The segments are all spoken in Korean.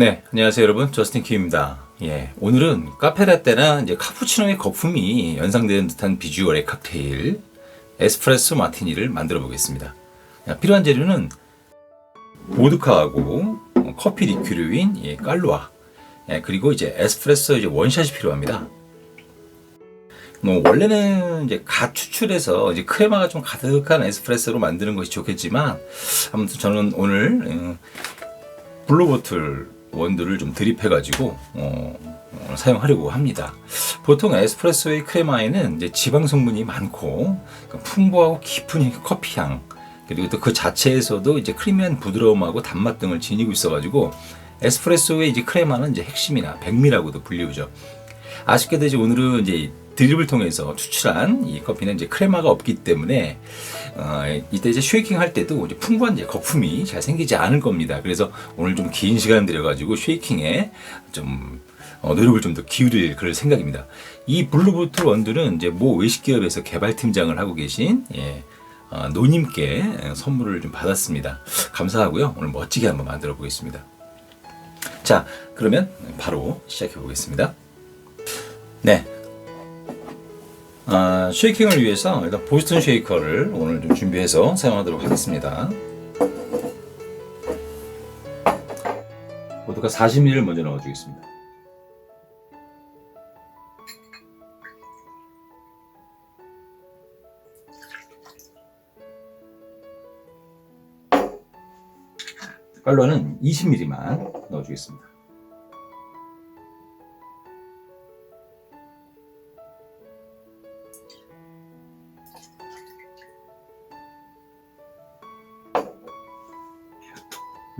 네, 안녕하세요 여러분. 저스틴 키입니다. 예, 오늘은 카페라떼나 이제 카푸치노의 거품이 연상되는 듯한 비주얼의 칵테일 에스프레소 마티니를 만들어 보겠습니다. 자, 필요한 재료는 보드카하고 어, 커피 리큐류인 예, 깔루아 예, 그리고 이제 에스프레소 이제 원샷이 필요합니다. 뭐 원래는 이제 갓 추출해서 이제 크레마가 좀 가득한 에스프레소로 만드는 것이 좋겠지만 아무튼 저는 오늘 음, 블루보틀 원두를 좀 드립해가지고 어, 어, 사용하려고 합니다. 보통 에스프레소의 크레마에는 이제 지방 성분이 많고 그 풍부하고 깊은 커피 향 그리고 또 그 자체에서도 이제 크리미한 부드러움하고 단맛 등을 지니고 있어가지고 에스프레소의 이제 크레마는 이제 핵심이나 백미라고도 불리우죠. 아쉽게도 이제 오늘은 이제 드립을 통해서 추출한 이 커피는 이제 크레마가 없기 때문에 어, 이때 이제 쉐이킹 할 때도 이제 풍부한 이제 거품이 잘 생기지 않을 겁니다. 그래서 오늘 좀 긴 시간 들여가지고 쉐이킹에 좀 어, 노력을 좀 더 기울일 그럴 생각입니다. 이 블루보틀 원두는 이제 모 외식 기업에서 개발 팀장을 하고 계신 예, 어, 노님께 선물을 좀 받았습니다. 감사하고요. 오늘 멋지게 한번 만들어 보겠습니다. 자, 그러면 바로 시작해 보겠습니다. 네. 아, 쉐이킹을 위해서 일단 보스턴 쉐이커를 오늘 좀 준비해서 사용하도록 하겠습니다. 보드카 40ml를 먼저 넣어주겠습니다. 깔로는 20ml만 넣어주겠습니다.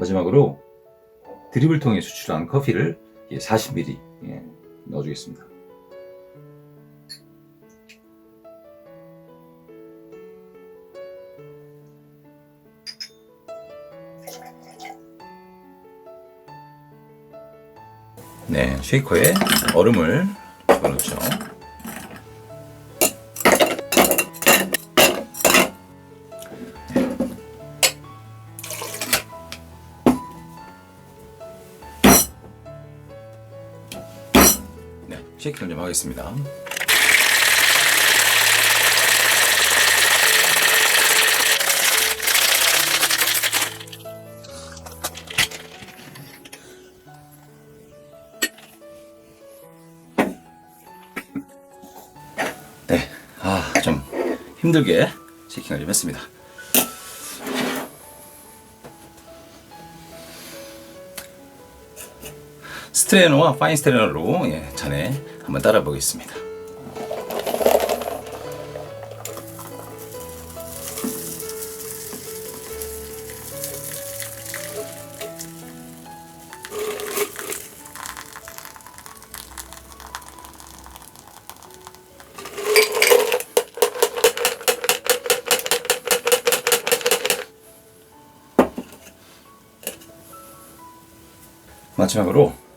마지막으로 드립을 통해 수출한 커피를 40ml 예, 넣어주겠습니다. 네, 쉐이커에 얼음을 집어넣죠. 쉐이킹을 좀 하겠습니다. 네, 아, 좀 힘들게 쉐이킹을 좀 했습니다. 스트레너와 파인 스트레너로 예, 전에 한번 따라 보겠습니다. 마지막으로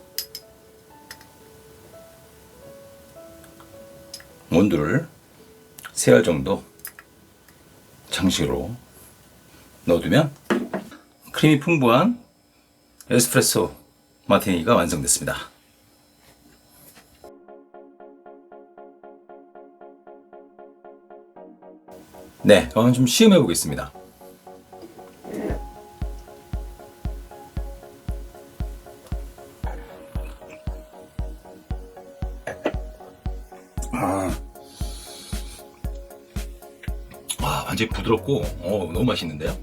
원두를 세 알 정도 장식으로 넣어두면 크림이 풍부한 에스프레소 마티니가 완성됐습니다. 네, 그럼 좀 시음해 보겠습니다. 아, 와, 완전히 부드럽고, 어, 너무 맛있는데요?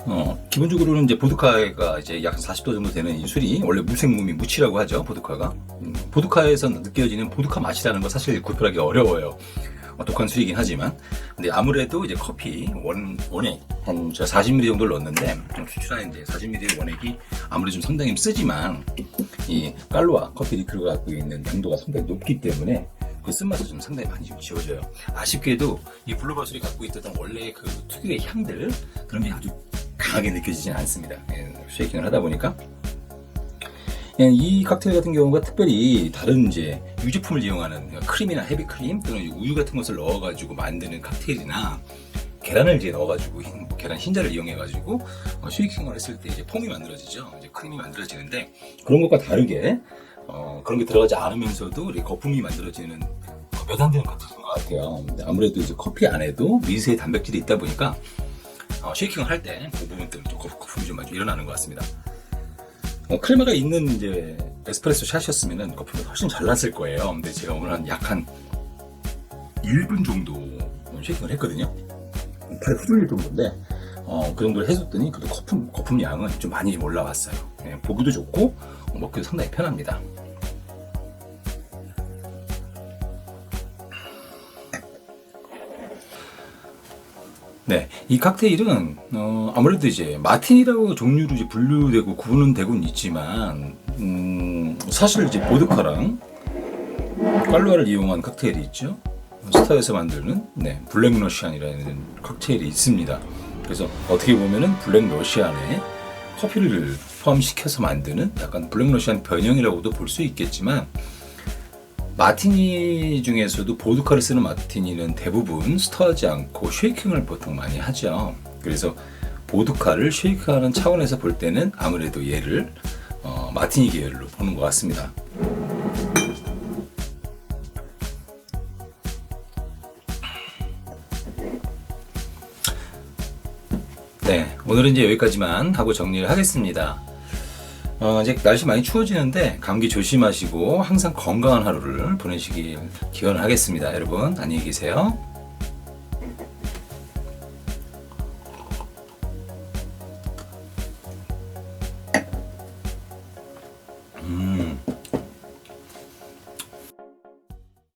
어, 기본적으로는 이제 보드카가 이제 약 40도 정도 되는 이 술이 원래 무생무미 무치라고 하죠, 보드카가. 음, 보드카에서 느껴지는 보드카 맛이라는 거 사실 구별하기 어려워요. 어, 독한 술이긴 하지만. 근데 아무래도 이제 커피 원, 원액, 한 40ml 정도를 넣었는데, 좀 추출한 이제 40ml 원액이 아무래도 좀 상당히 쓰지만, 이 깔로와 커피 리큐가 갖고 있는 당도가 상당히 높기 때문에, 그 쓴맛이 좀 상당히 많이 좀 지워져요. 아쉽게도 이 블루버슬이 갖고 있던 원래 그 특유의 향들 그런 게 아주 강하게 느껴지진 않습니다. 예, 쉐이킹을 하다 보니까 예, 이 칵테일 같은 경우가 특별히 다른 이제 유제품을 이용하는 크림이나 헤비 크림 또는 우유 같은 것을 넣어가지고 만드는 칵테일이나 계란을 이제 넣어가지고 흰, 뭐 계란 흰자를 이용해가지고 어, 쉐이킹을 했을 때 이제 폼이 만들어지죠. 이제 크림이 만들어지는데 그런 것과 다르게 어, 그런 게 들어가지 않으면서도 이렇게 거품이 만들어지는 어, 몇안 되는 것 같아요. 아무래도 이제 커피 안에도 미세의 단백질이 있다 보니까 어, 쉐이킹을 할 때 그 부분 때문에 좀 거- 거품이 좀 많이 일어나는 것 같습니다. 어, 크레마가 있는 이제 에스프레소 샷이었으면 거품이 훨씬 잘 났을 거예요. 근데 제가 오늘 한 약한 1분 정도 쉐이킹을 했거든요. 팔 후들릴 정도인데 어, 그 정도를 해줬더니 그래도 거품, 거품 양은 좀 많이 좀 올라왔어요. 예, 보기도 좋고 어, 먹기도 상당히 편합니다. 네, 이 칵테일은 어, 아무래도 이제 마틴이라고 종류로 이제 분류되고 구분은 되고는 있지만 음, 사실 이제 보드카랑 깔루아를 이용한 칵테일이 있죠. 스타에서 만드는 네, 블랙 러시안이라는 칵테일이 있습니다. 그래서 어떻게 보면은 블랙 러시안에 커피를 포함시켜서 만드는 약간 블랙 러시안 변형이라고도 볼 수 있겠지만 마티니 중에서도 보드카를 쓰는 마티니는 대부분 스터하지 않고 쉐이킹을 보통 많이 하죠. 그래서 보드카를 쉐이크하는 차원에서 볼 때는 아무래도 얘를 어, 마티니 계열로 보는 것 같습니다. 네, 오늘은 이제 여기까지만 하고 정리를 하겠습니다. 어, 이제 날씨 많이 추워지는데 감기 조심하시고 항상 건강한 하루를 보내시길 기원하겠습니다. 여러분 안녕히 계세요.